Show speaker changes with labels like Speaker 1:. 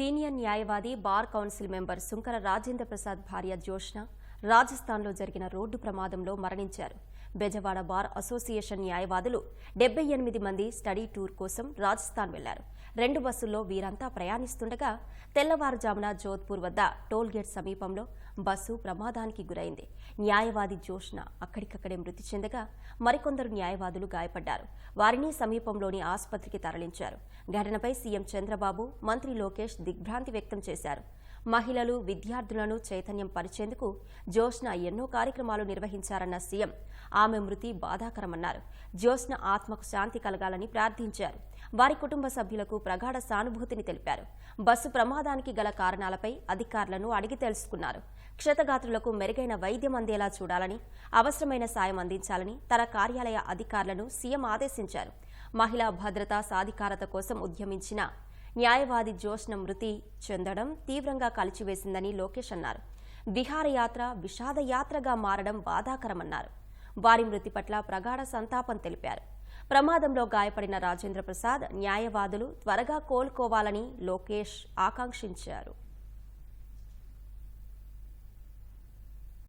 Speaker 1: Senior న్యాయవాది bar council member Sunkara Rajendra Prasad భార్య జోష్న రాజస్థాన్లో జరిగిన రోడ్డు ప్రమాదంలో మరణించారు. బెజవాడ బార్ అసోసియేషన్ న్యాయవాదులు డెబ్బై ఎనిమిది మంది స్టడీ టూర్ కోసం రాజస్థాన్ వెళ్ళారు. రెండు బస్సుల్లో వీరంతా ప్రయాణిస్తుండగా తెల్లవారుజామున జోధ్పూర్ వద్ద టోల్గేట్ సమీపంలో బస్సు ప్రమాదానికి గురైంది. న్యాయవాది జోష్న అక్కడికక్కడే మృతి చెందగా మరికొందరు న్యాయవాదులు గాయపడ్డారు. వారిని సమీపంలోని ఆసుపత్రికి తరలించారు. ఘటనపై సీఎం చంద్రబాబు మంత్రి లోకేష్ దిగ్భ్రాంతి వ్యక్తం చేశారు. మహిళలు విద్యార్థులను చైతన్యం పరిచేందుకు జోష్న ఎన్నో కార్యక్రమాలు నిర్వహించారన్న సీఎం ఆమె మృతి బాధాకరమన్నారు. జ్యోత్స్న ఆత్మకు శాంతి కలగాలని ప్రార్థించారు. వారి కుటుంబ సభ్యులకు ప్రగాఢ సానుభూతిని తెలిపారు. బస్సు ప్రమాదానికి గల కారణాలపై అధికారులను అడిగి తెలుసుకున్నారు. క్షతగాత్రులకు మెరుగైన వైద్యం అందేలా చూడాలని అవసరమైన సాయం అందించాలని తన కార్యాలయ అధికారులను సీఎం ఆదేశించారు. మహిళా భద్రత సాధికారత కోసం ఉద్యమించిన న్యాయవాది జోష్న మృతి చెందడం తీవ్రంగా కలిచివేసిందని లోకేష్ అన్నారు. విహారయాత్ర విషాదయాత్రగా మారడం బాధాకరమన్నారు. వారి మృతి పట్ల ప్రగాఢ సంతాపం తెలిపారు. ప్రమాదంలో గాయపడిన రాజేంద్ర ప్రసాద్ న్యాయవాదులు త్వరగా కోలుకోవాలని లోకేష్ ఆకాంక్షించారు.